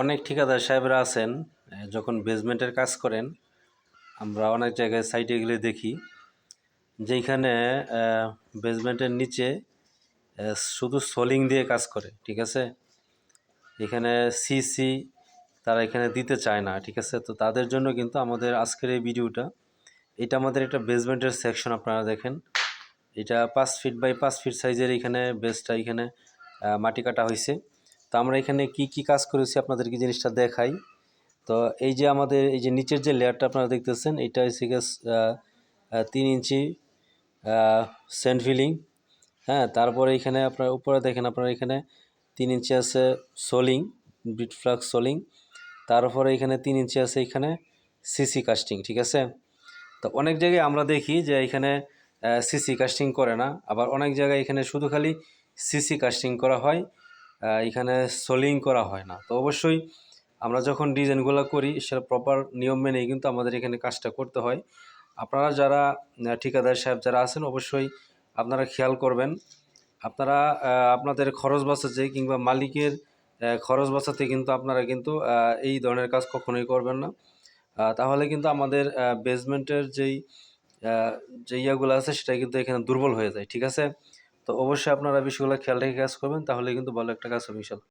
অনেক ঠিকাদার সাহেবরা আছেন যখন বেসমেন্টের কাজ করেন, আমরা অনেক জায়গায় সাইটে গেলে দেখি, যেইখানে বেসমেন্টের নিচে শুধু সোলিং দিয়ে কাজ করে, ঠিক আছে? এখানে সিসি তারা এখানে দিতে চায় না, ঠিক আছে? তো তাদের জন্য কিন্তু আমাদের আজকের এই ভিডিওটা, এটা আমাদের একটা বেসমেন্টের সেকশন আপনারা দেখেন। এটা পাঁচ ফিট বাই পাঁচ ফিট সাইজের এখানে বেসটা এখানে মাটি কাটা হয়েছে তো আমরা এখানে কি কি কাজ করেছি আপনাদেরকে জিনিসটা দেখাই। তো এই যে আমাদের, এই যে নিচের যে লেয়ারটা আপনারা দেখতেছেন, এটা হচ্ছে তিন ইঞ্চি সেন্ট ফিলিং হ্যাঁ তারপরে এখানে আপনার, উপরে দেখেন আপনার এখানে তিন ইঞ্চি আছে সোলিং, বিট ফ্লাক্স সোলিং। তারপরে এখানে তিন ইঞ্চি আছে এখানে সিসি কাস্টিং ঠিক আছে? তো অনেক জায়গায় আমরা দেখি যে এখানে সিসি কাস্টিং করে না। আবার অনেক জায়গায় এখানে শুধু খালি সিসি কাস্টিং করা হয়। এখানে সোলিং করা হয় না। তো অবশ্যই আমরা যখন ডিজাইনগুলো করি, সেটা প্রপার নিয়ম মেনেই কিন্তু আমাদের এখানে কাজটা করতে হয়। আপনারা যারা ঠিকাদার সাহেব যারা আছেন, অবশ্যই আপনারা খেয়াল করবেন। আপনারা আপনাদের খরচ বাঁচাতে কিংবা মালিকের খরচ বাঁচাতে কিন্তু আপনারা কিন্তু এই ধরনের কাজ কখনোই করবেন না। তাহলে কিন্তু আমাদের বেসমেন্টের যেই যে ইয়াগুলো আছে, সেটা কিন্তু এখানে দুর্বল হয়ে যায়, ঠিক আছে? তো অবশ্যই আপনারা বিষয়গুলো খেয়াল রেখে কাজ করবেন, তাহলে কিন্তু ভালো একটা কাজ হবে ইনশাল্লাহ।